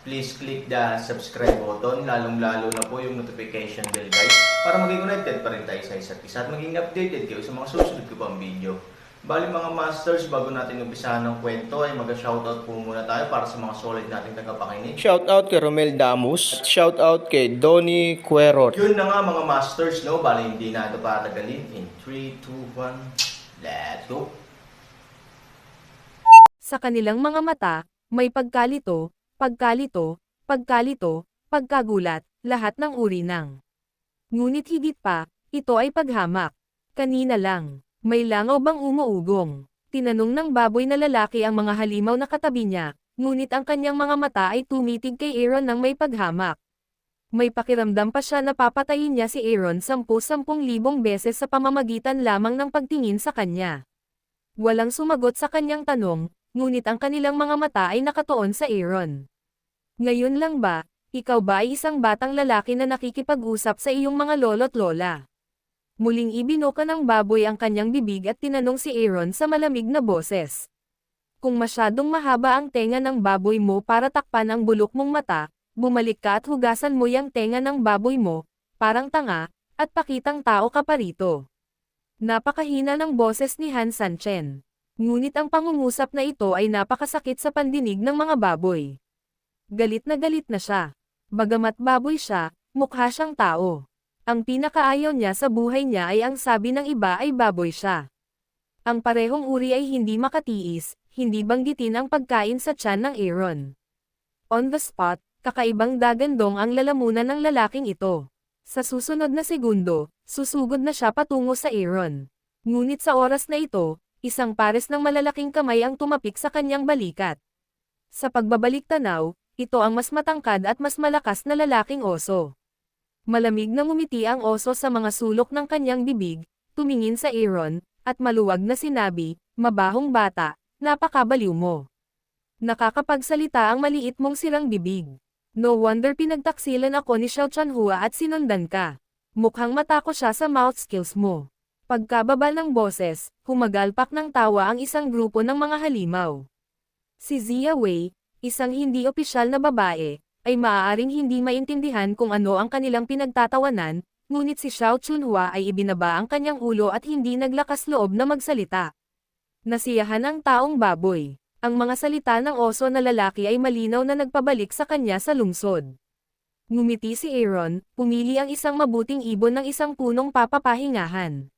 please click the subscribe button, lalong-lalo na po yung notification bell guys, para maging connected pa rin tayo sa isa't isa at maging updated kayo sa mga susunod ko pang video. Bali mga masters, bago natin umpisahan ng kwento ay mag-shoutout po muna tayo para sa mga solid nating tagapakinig. Shoutout kay Romel Damus at shoutout kay Donny Cuerot. Yun na nga mga masters, no? Bali hindi na ito patagalin. In 3, 2, 1, let's go! Sa kanilang mga mata, may pagkalito, pagkalito, pagkalito, pagkagulat, lahat ng uri ng. Ngunit higit pa, ito ay paghamak. Kanina lang, may langaw bang umuugong? Tinanong ng baboy na lalaki ang mga halimaw na katabi niya, ngunit ang kanyang mga mata ay tumitig kay Aaron ng may paghamak. May pakiramdam pa siya na papatayin niya si Aaron sampu-sampung libong beses sa pamamagitan lamang ng pagtingin sa kanya. Walang sumagot sa kanyang tanong, ngunit ang kanilang mga mata ay nakatuon sa Aaron. Ngayon lang ba, ikaw ba ay isang batang lalaki na nakikipag-usap sa iyong mga lolo't lola? Muling ibinuka ng baboy ang kanyang bibig at tinanong si Aaron sa malamig na boses. Kung masyadong mahaba ang tenga ng baboy mo para takpan ang bulok mong mata, bumalik ka at hugasan mo yung tenga ng baboy mo, parang tanga, at pakitang tao ka pa rito. Napakahina ng boses ni Han Sanchen. Ngunit ang pangungusap na ito ay napakasakit sa pandinig ng mga baboy. Galit na galit na siya. Bagamat baboy siya, mukha siyang tao. Ang pinakaayaw niya sa buhay niya ay ang sabi ng iba ay baboy siya. Ang parehong uri ay hindi makatiis, hindi banggitin ang pagkain sa tiyan ng Aaron. On the spot, kakaibang dagandong ang lalamunan ng lalaking ito. Sa susunod na segundo, susugod na siya patungo sa Aaron. Ngunit sa oras na ito, isang pares ng malalaking kamay ang tumapik sa kanyang balikat. Sa pagbabalik tanaw, ito ang mas matangkad at mas malakas na lalaking oso. Malamig na ngumiti ang oso sa mga sulok ng kanyang bibig, tumingin sa Aaron, at maluwag na sinabi, mabahong bata, napakabaliw mo. Nakakapagsalita ang maliit mong sirang bibig. No wonder pinagtaksilan ako ni Xiao Chanhua at sinundan ka. Mukhang matako siya sa mouth skills mo. Pagkababa ng boses, humagalpak ng tawa ang isang grupo ng mga halimaw. Si Zia Wei, isang hindi opisyal na babae, ay maaaring hindi maintindihan kung ano ang kanilang pinagtatawanan, ngunit si Xiao Chunhua ay ibinaba ang kanyang ulo at hindi naglakas loob na magsalita. Nasiyahan ang taong baboy. Ang mga salita ng oso na lalaki ay malinaw na nagpabalik sa kanya sa lungsod. Ngumiti si Aaron, pumili ang isang mabuting ibon ng isang punong papapahingahan.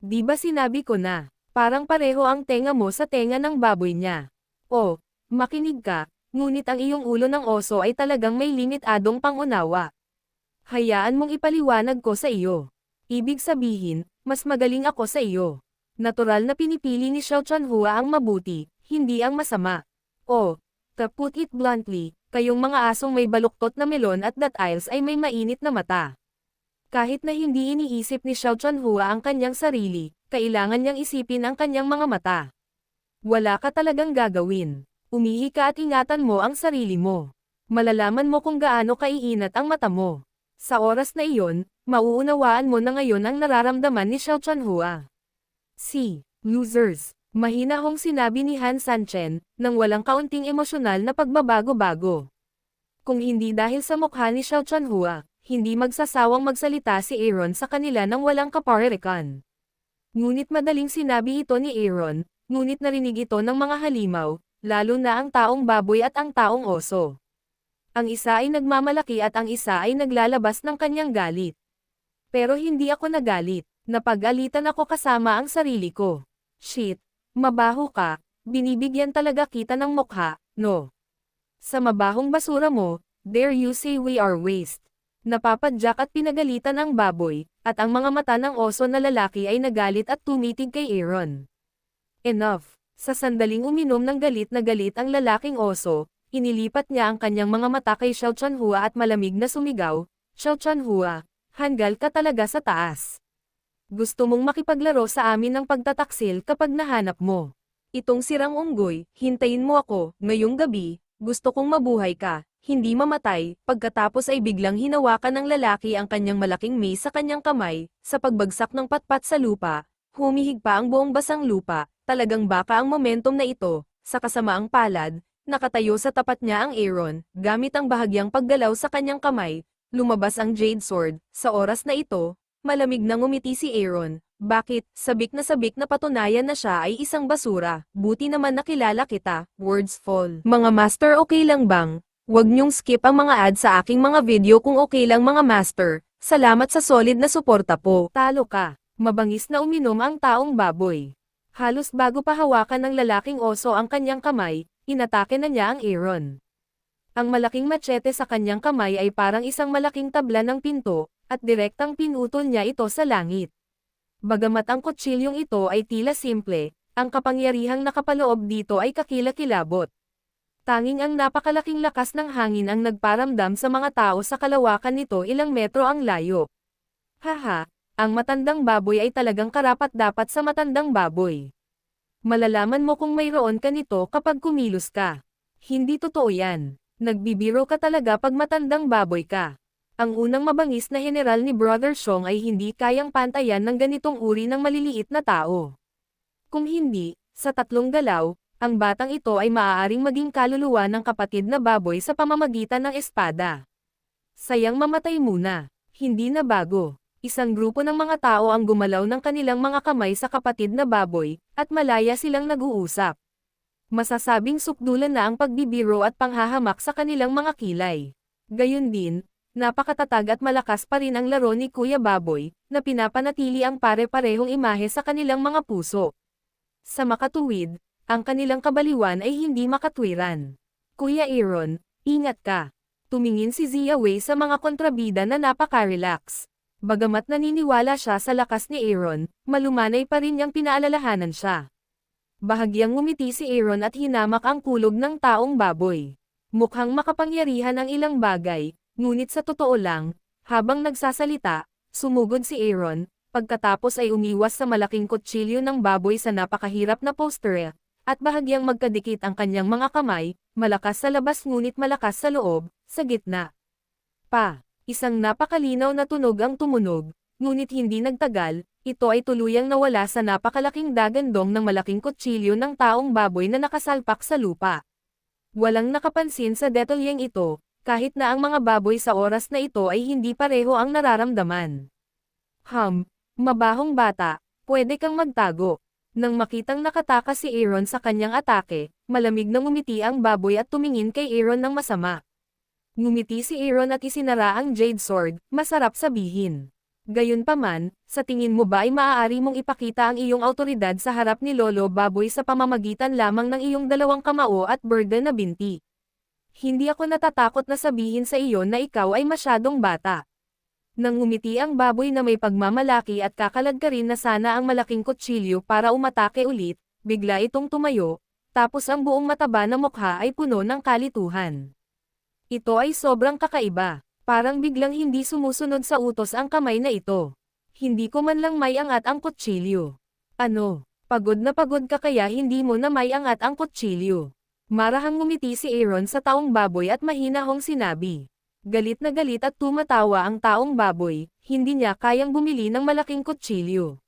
Di ba sinabi ko na, parang pareho ang tenga mo sa tenga ng baboy niya. O, makinig ka, ngunit ang iyong ulo ng oso ay talagang may limitadong pangunawa. Hayaan mong ipaliwanag ko sa iyo. Ibig sabihin, mas magaling ako sa iyo. Natural na pinipili ni Xiao Chanhua ang mabuti, hindi ang masama. O, to put it bluntly, kayong mga asong may baluktot na melon at datiles ay may mainit na mata. Kahit na hindi iniisip ni Xiao Chanhua ang kanyang sarili, kailangan niyang isipin ang kanyang mga mata. Wala ka talagang gagawin. Umihi ka at ingatan mo ang sarili mo. Malalaman mo kung gaano kaiinat ang mata mo. Sa oras na iyon, mauunawaan mo na ngayon ang nararamdaman ni Xiao Chanhua. Si, losers, mahina hong sinabi ni Han Sanchen, nang walang kaunting emosyonal na pagbabago-bago. Kung hindi dahil sa mukha ni Xiao Chanhua, hindi magsasawang magsalita si Aaron sa kanila nang walang kaparerikan. Ngunit madaling sinabi ito ni Aaron, ngunit narinig ito ng mga halimaw, lalo na ang taong baboy at ang taong oso. Ang isa ay nagmamalaki at ang isa ay naglalabas ng kanyang galit. Pero hindi ako nagalit, napag-alitan ako kasama ang sarili ko. Shit, mabaho ka, binibigyan talaga kita ng mukha, no? Sa mabahong basura mo, dare you say we are waste. Napapadyak at pinagalitan ang baboy, at ang mga mata ng oso na lalaki ay nagalit at tumitig kay Aaron. Enough. Sa sandaling uminom ng galit na galit ang lalaking oso, inilipat niya ang kanyang mga mata kay Xiao Chanhua at malamig na sumigaw, Xiao Chanhua, hanggal ka talaga sa taas. Gusto mong makipaglaro sa amin ng pagtataksil kapag nahanap mo. Itong sirang unggoy, hintayin mo ako, ngayong gabi, gusto kong mabuhay ka, hindi mamatay, pagkatapos ay biglang hinawakan ng lalaki ang kanyang malaking mace sa kanyang kamay, sa pagbagsak ng patpat sa lupa, humihig pa ang buong basang lupa, talagang baka ang momentum na ito, sa kasamaang palad, nakatayo sa tapat niya ang Aaron, gamit ang bahagyang paggalaw sa kanyang kamay, lumabas ang Jade Sword, sa oras na ito, malamig na ngumiti si Aaron, bakit, sabik na sabik na patunayan na siya ay isang basura, buti naman nakilala kita, words fall. Mga master okay lang bang? Huwag niyong skip ang mga ad sa aking mga video kung okay lang mga master, salamat sa solid na suporta po. Talo ka, mabangis na uminom ang taong baboy. Halos bago pa hawakan ng lalaking oso ang kanyang kamay, inatake na niya ang Aaron. Ang malaking machete sa kanyang kamay ay parang isang malaking tabla ng pinto, at direktang pinutol niya ito sa langit. Bagamat ang kutsilyong ito ay tila simple, ang kapangyarihang nakapaloob dito ay kakilakilabot. Tanging ang napakalaking lakas ng hangin ang nagparamdam sa mga tao sa kalawakan nito ilang metro ang layo. Haha, ang matandang baboy ay talagang karapat-dapat sa matandang baboy. Malalaman mo kung mayroon ka nito kapag kumilos ka. Hindi totoo yan. Nagbibiro ka talaga pag matandang baboy ka. Ang unang mabangis na general ni Brother Song ay hindi kayang pantayan ng ganitong uri ng maliliit na tao. Kung hindi, sa tatlong galaw, ang batang ito ay maaaring maging kaluluwa ng kapatid na baboy sa pamamagitan ng espada. Sayang mamatay muna. Hindi na bago. Isang grupo ng mga tao ang gumalaw ng kanilang mga kamay sa kapatid na baboy, at malaya silang nag-uusap. Masasabing sukdulan na ang pagbibiro at panghahamak sa kanilang mga kilay. Gayun din, napakatatag at malakas pa rin ang laro ni Kuya Baboy, na pinapanatili ang pare-parehong imahe sa kanilang mga puso. Sa makatuwid, ang kanilang kabaliwan ay hindi makatwiran. Kuya Aaron, ingat ka. Tumingin si Zia Wei sa mga kontrabida na napaka-relax. Bagamat naniniwala siya sa lakas ni Aaron, malumanay pa rin niyang pinaalalahanan siya. Bahagyang ngumiti si Aaron at hinamak ang kulog ng taong baboy. Mukhang makapangyarihan ang ilang bagay, ngunit sa totoo lang, habang nagsasalita, sumugod si Aaron, pagkatapos ay umiwas sa malaking kutsilyo ng baboy sa napakahirap na poster, at bahagyang magkadikit ang kanyang mga kamay, malakas sa labas ngunit malakas sa loob, sa gitna. Pa, isang napakalinaw na tunog ang tumunog, ngunit hindi nagtagal, ito ay tuluyang nawala sa napakalaking dagandong ng malaking kutsilyo ng taong baboy na nakasalpak sa lupa. Walang nakapansin sa detalyeng ito, kahit na ang mga baboy sa oras na ito ay hindi pareho ang nararamdaman. Hum, mabahong bata, pwede kang magtago. Nang makitang nakatakas si Aaron sa kanyang atake, malamig na ngumiti ang baboy at tumingin kay Aaron ng masama. Ngumiti si Aaron at isinara ang Jade Sword, masarap sabihin. Gayunpaman, sa tingin mo ba ay maaari mong ipakita ang iyong autoridad sa harap ni Lolo Baboy sa pamamagitan lamang ng iyong dalawang kamao at burden na binti? Hindi ako natatakot na sabihin sa iyo na ikaw ay masyadong bata. Nang umiti ang baboy na may pagmamalaki at kakalagkarin na sana ang malaking kutsilyo para umatake ulit, bigla itong tumayo, tapos ang buong mataba na mukha ay puno ng kalituhan. Ito ay sobrang kakaiba, parang biglang hindi sumusunod sa utos ang kamay na ito. Hindi ko man lang may angat ang kutsilyo. Ano, pagod na pagod ka kaya hindi mo na may angat ang kutsilyo. Marahang ngumiti si Aaron sa taong baboy at mahinahong sinabi. Galit na galit at tumatawa ang taong baboy, hindi niya kayang bumili ng malaking kutsilyo.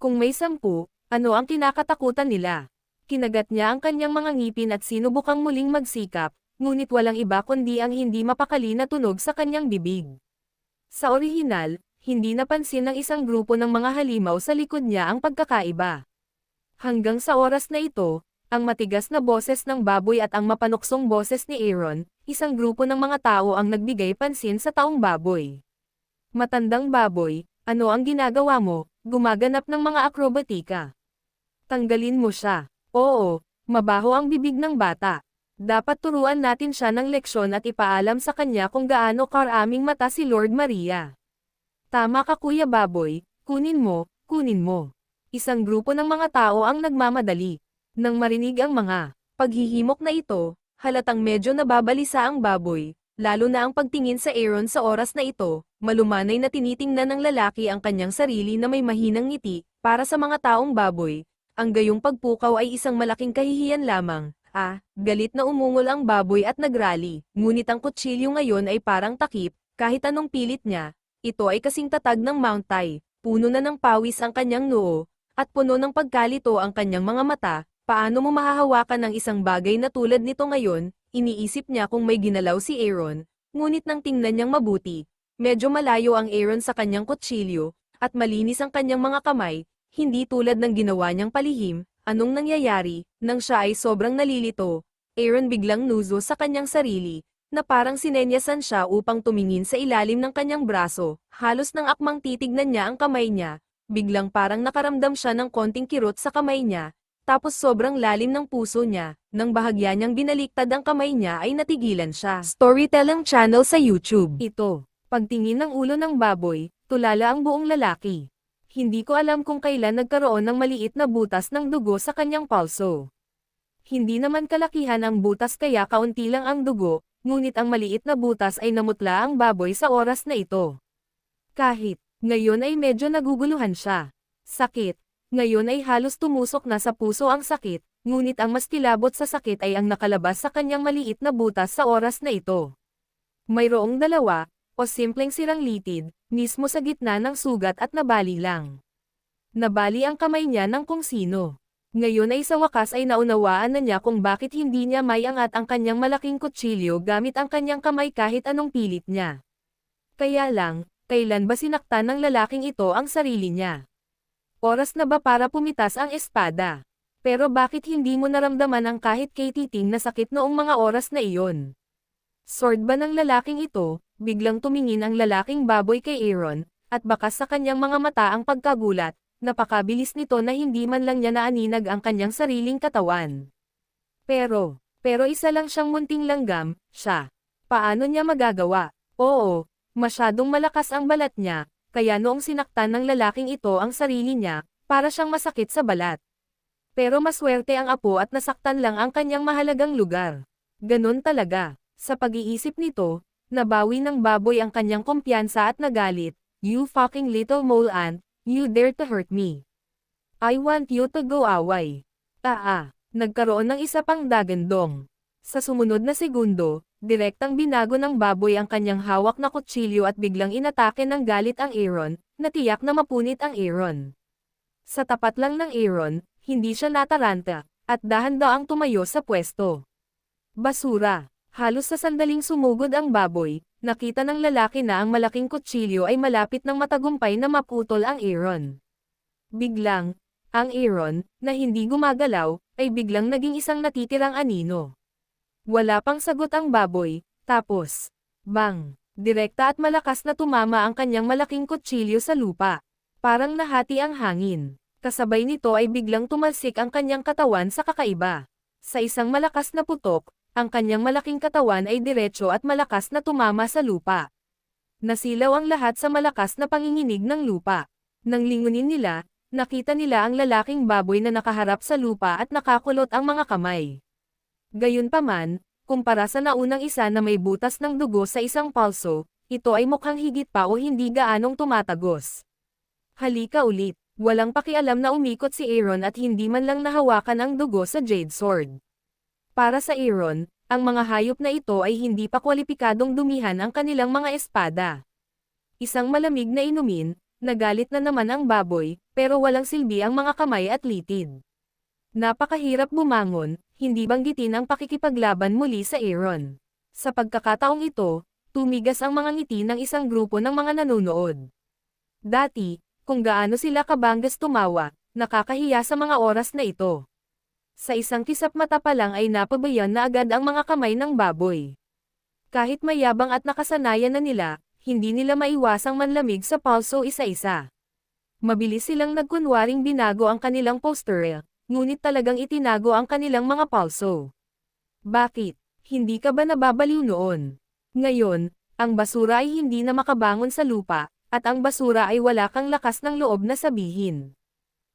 Kung may sampu, ano ang kinakatakutan nila? Kinagat niya ang kanyang mga ngipin at sinubukang muling magsikap, ngunit walang iba kundi ang hindi mapakali na tunog sa kanyang bibig. Sa orihinal, hindi napansin ng isang grupo ng mga halimaw sa likod niya ang pagkakaiba. Hanggang sa oras na ito, ang matigas na boses ng baboy at ang mapanuksong boses ni Aaron, isang grupo ng mga tao ang nagbigay pansin sa taong baboy. Matandang baboy, ano ang ginagawa mo, gumaganap ng mga akrobatika. Tanggalin mo siya. Oo, mabaho ang bibig ng bata. Dapat turuan natin siya ng leksyon at ipaalam sa kanya kung gaano karaming mata si Lord Maria. Tama ka kuya baboy, kunin mo, kunin mo. Isang grupo ng mga tao ang nagmamadali. Nang marinig ang mga paghihimok na ito, halatang medyo nababalisa ang baboy, Lalo na ang pagtingin sa Aaron sa oras na ito, malumanay na tinitingnan ng lalaki ang kanyang sarili na may mahinang ngiti, para sa mga taong baboy, ang gayong pagpukaw ay isang malaking kahihiyan lamang. Ah, galit na umungol ang baboy at nagrally, ngunit ang kutsilyo ngayon ay parang takip, kahit anong pilit niya, ito ay kasing tatag ng Mount Tai, puno na ng pawis ang kanyang noo, at puno ng pagkalito ang kanyang mga mata, paano mo mahahawakan ng isang bagay na tulad nito ngayon, iniisip niya kung may ginalaw si Aaron, ngunit nang tingnan niyang mabuti, medyo malayo ang Aaron sa kanyang kutsilyo, at malinis ang kanyang mga kamay, hindi tulad ng ginawa niyang palihim, anong nangyayari, nang siya ay sobrang nalilito, Aaron biglang nuzo sa kanyang sarili, na parang sinenyasan siya upang tumingin sa ilalim ng kanyang braso, halos nang akmang titignan niya ang kamay niya, biglang parang nakaramdam siya ng konting kirot sa kamay niya, tapos sobrang lalim ng puso niya, nang bahagya niyang binaliktad ang kamay niya ay natigilan siya. Storytelling channel sa YouTube. Ito, pagtingin ng ulo ng baboy, tulala ang buong lalaki. Hindi ko alam kung kailan nagkaroon ng maliit na butas ng dugo sa kanyang palso. Hindi naman kalakihan ang butas kaya kaunti lang ang dugo, ngunit ang maliit na butas ay namutla ang baboy sa oras na ito. Kahit, ngayon ay medyo naguguluhan siya. Sakit, ngayon ay halos tumusok na sa puso ang sakit, ngunit ang mas kilabot sa sakit ay ang nakalabas sa kanyang maliit na butas sa oras na ito. Mayroong dalawa, o simpleng sirang litid, mismo sa gitna ng sugat at nabali lang. Nabali ang kamay niya ng kung sino. Ngayon ay sa wakas ay naunawaan na niya kung bakit hindi niya may angat ang kanyang malaking kutsilyo gamit ang kanyang kamay kahit anong pilit niya. Kaya lang, kailan ba sinaktan ng lalaking ito ang sarili niya? Oras na ba para pumitas ang espada? Pero bakit hindi mo naramdaman ang kahit katiting na sakit noong mga oras na iyon? Sword ba ng lalaking ito, biglang tumingin ang lalaking baboy kay Aaron, at bakas sa kanyang mga mata ang pagkagulat, napakabilis nito na hindi man lang niya naaninag ang kanyang sariling katawan. Pero, pero isa lang siyang munting langgam, siya. Paano niya magagawa? Oo, masyadong malakas ang balat niya, kaya noong sinaktan ng lalaking ito ang sarili niya, para siyang masakit sa balat. Pero maswerte ang apo at nasaktan lang ang kanyang mahalagang lugar. Ganon talaga. Sa pag-iisip nito, nabawi ng baboy ang kanyang kumpiyansa at nagalit, You fucking little mole ant, you dare to hurt me. I want you to go away. Ah nagkaroon ng isa pang dagandong. Sa sumunod na segundo, direktang binago ng baboy ang kanyang hawak na kutsilyo at biglang inatake ng galit ang Aaron, na tiyak na mapunit ang Aaron. Sa tapat lang ng Aaron, hindi siya nataranta, at dahan-daang tumayo sa pwesto. Basura. Halos sa sandaling sumugod ang baboy, nakita ng lalaki na ang malaking kutsilyo ay malapit ng matagumpay na maputol ang Aaron. Biglang, ang Aaron, na hindi gumagalaw, ay biglang naging isang natitirang anino. Wala pang sagot ang baboy, tapos, bang, direkta at malakas na tumama ang kanyang malaking kutsilyo sa lupa. Parang nahati ang hangin. Kasabay nito ay biglang tumalsik ang kanyang katawan sa kakaiba. Sa isang malakas na putok, ang kanyang malaking katawan ay diretso at malakas na tumama sa lupa. Nasilaw ang lahat sa malakas na panginginig ng lupa. Nang lingunin nila, nakita nila ang lalaking baboy na nakaharap sa lupa at nakakulot ang mga kamay. Gayunpaman, kumpara sa naunang isa na may butas ng dugo sa isang palso, ito ay mukhang higit pa o hindi gaanong tumatagos. Halika ulit, walang pakialam na umikot si Aaron at hindi man lang nahawakan ang dugo sa Jade Sword. Para sa Aaron, ang mga hayop na ito ay hindi pa kwalipikadong dumihan ang kanilang mga espada. Isang malamig na inumin, nagalit na naman ang baboy, pero walang silbi ang mga kamay at litid. Napakahirap bumangon, hindi banggitin ang pakikipaglaban muli sa Aaron. Sa pagkakataong ito, tumigas ang mga ngiti ng isang grupo ng mga nanonood. Dati, kung gaano sila kabanggas tumawa, nakakahiya sa mga oras na ito. Sa isang kisap mata pa lang ay napabayan na agad ang mga kamay ng baboy. Kahit mayabang at nakasanayan na nila, hindi nila maiwasang manlamig sa palso isa-isa. Mabilis silang nagkunwaring binago ang kanilang poster, ngunit talagang itinago ang kanilang mga palso. Bakit? Hindi ka ba nababaliw noon? Ngayon, ang basura ay hindi na makabangon sa lupa, at ang basura ay wala kang lakas ng loob na sabihin.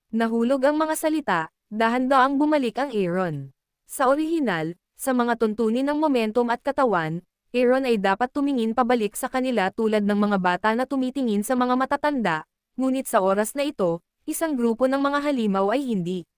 Nahulog ang mga salita, dahan-daang bumalik ang Aaron. Sa orihinal, sa mga tuntunin ng momentum at katawan, Aaron ay dapat tumingin pabalik sa kanila tulad ng mga bata na tumitingin sa mga matatanda, ngunit sa oras na ito, isang grupo ng mga halimaw ay hindi.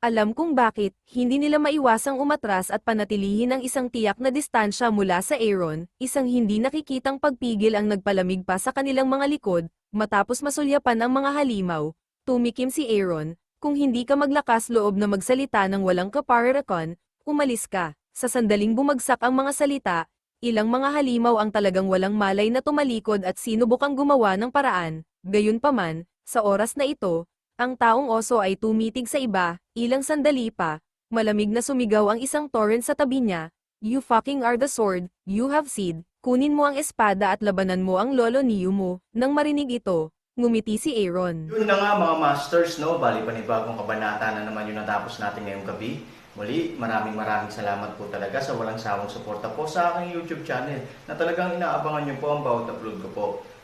Alam kung bakit, hindi nila maiwasang umatras at panatilihin ang isang tiyak na distansya mula sa Aaron, isang hindi nakikitang pagpigil ang nagpalamig pa sa kanilang mga likod, matapos masulyapan ang mga halimaw, tumikim si Aaron, kung hindi ka maglakas loob na magsalita ng walang kaparerakon, umalis ka. Sa sandaling bumagsak ang mga salita, ilang mga halimaw ang talagang walang malay na tumalikod at sinubukang gumawa ng paraan, gayunpaman, sa oras na ito, ang taong oso ay tumitig sa iba, ilang sandali pa, malamig na sumigaw ang isang torrent sa tabi niya, You fucking are the sword, you have seed, kunin mo ang espada at labanan mo ang lolo ni Yumo, nang marinig ito, ngumiti si Aaron. Yun na nga mga masters, no? Bali panibagong kabanata na naman yung natapos natin ngayong gabi. Muli, maraming maraming salamat po talaga sa walang sawang suporta po sa aking YouTube channel na talagang inaabangan nyo po ang bawat upload ko po.